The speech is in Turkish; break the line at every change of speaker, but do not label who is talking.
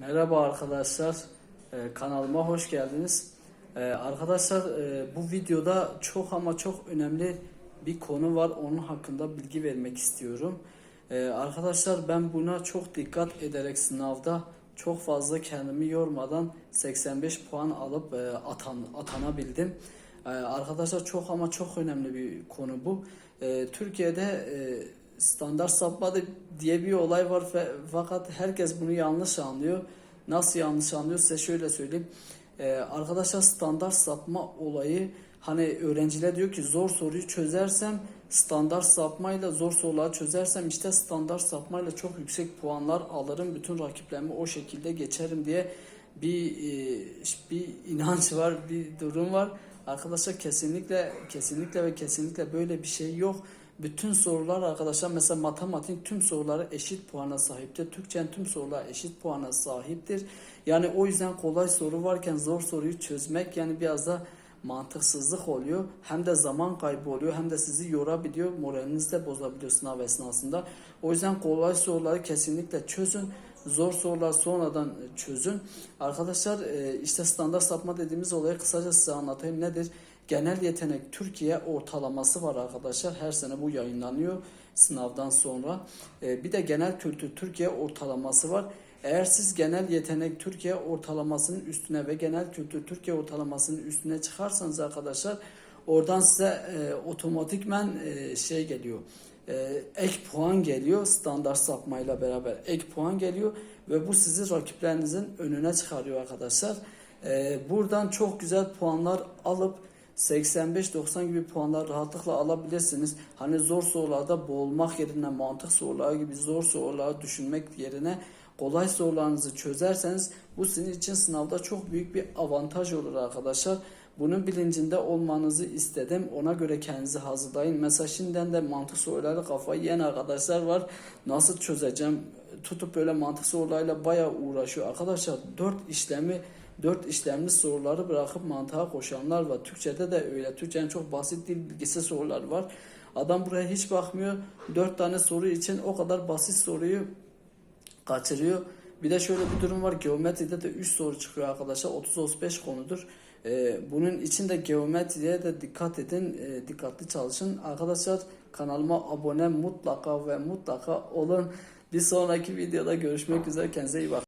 Merhaba arkadaşlar, Ee, kanalıma hoş geldiniz. Ee, arkadaşlar e, bu videoda çok ama çok önemli bir konu var. Onun hakkında bilgi vermek istiyorum. Ee, arkadaşlar ben buna çok dikkat ederek sınavda çok fazla kendimi yormadan 85 puan alıp e, atan, atanabildim. Ee, arkadaşlar çok ama çok önemli bir konu bu. Ee, Türkiye'de e, standart sapma da- diye bir olay var fakat herkes bunu yanlış anlıyor. Nasıl yanlış anlıyor size şöyle söyleyeyim. Ee, arkadaşlar standart sapma olayı hani öğrenciler diyor ki zor soruyu çözersem standart sapmayla zor soruları çözersem işte standart sapmayla çok yüksek puanlar alırım. Bütün rakiplerimi o şekilde geçerim diye bir e, bir inanç var, bir durum var. Arkadaşlar kesinlikle kesinlikle ve kesinlikle böyle bir şey yok. Bütün sorular arkadaşlar mesela matematik tüm soruları eşit puana sahiptir. Türkçenin tüm soruları eşit puana sahiptir. Yani o yüzden kolay soru varken zor soruyu çözmek yani biraz da mantıksızlık oluyor. Hem de zaman kaybı oluyor hem de sizi yorabiliyor. Moralinizi de bozabiliyor sınav esnasında. O yüzden kolay soruları kesinlikle çözün. Zor sorular sonradan çözün. Arkadaşlar e, işte standart sapma dediğimiz olayı kısaca size anlatayım. Nedir? Genel yetenek Türkiye ortalaması var arkadaşlar. Her sene bu yayınlanıyor sınavdan sonra. E, Bir de genel kültür Türkiye ortalaması var. Eğer siz genel yetenek Türkiye ortalamasının üstüne ve genel kültür Türkiye ortalamasının üstüne çıkarsanız arkadaşlar oradan size e, otomatikmen e, şey geliyor. E, ek puan geliyor standart sapmayla beraber ek puan geliyor ve bu sizi rakiplerinizin önüne çıkarıyor arkadaşlar. E, buradan çok güzel puanlar alıp 85-90 gibi puanlar rahatlıkla alabilirsiniz. Hani zor sorularda boğulmak yerine mantık soruları gibi zor soruları düşünmek yerine kolay sorularınızı çözerseniz bu sizin için sınavda çok büyük bir avantaj olur arkadaşlar. Bunun bilincinde olmanızı istedim. Ona göre kendinizi hazırlayın. Mesela şimdiden de mantık soruları kafayı yiyen arkadaşlar var. Nasıl çözeceğim? Tutup böyle mantık sorularıyla bayağı uğraşıyor. Arkadaşlar 4 işlemi dört işlemli soruları bırakıp mantığa koşanlar var. Türkçede de öyle. Türkçenin çok basit dil bilgisi sorular var. Adam buraya hiç bakmıyor. Dört tane soru için o kadar basit soruyu kaçırıyor. Bir de şöyle bir durum var. Geometride de 3 soru çıkıyor arkadaşlar. 30-35 konudur. Ee, bunun için de geometriye de dikkat edin. Ee, dikkatli çalışın. Arkadaşlar kanalıma abone mutlaka ve mutlaka olun. Bir sonraki videoda görüşmek üzere. Kendinize iyi bakın.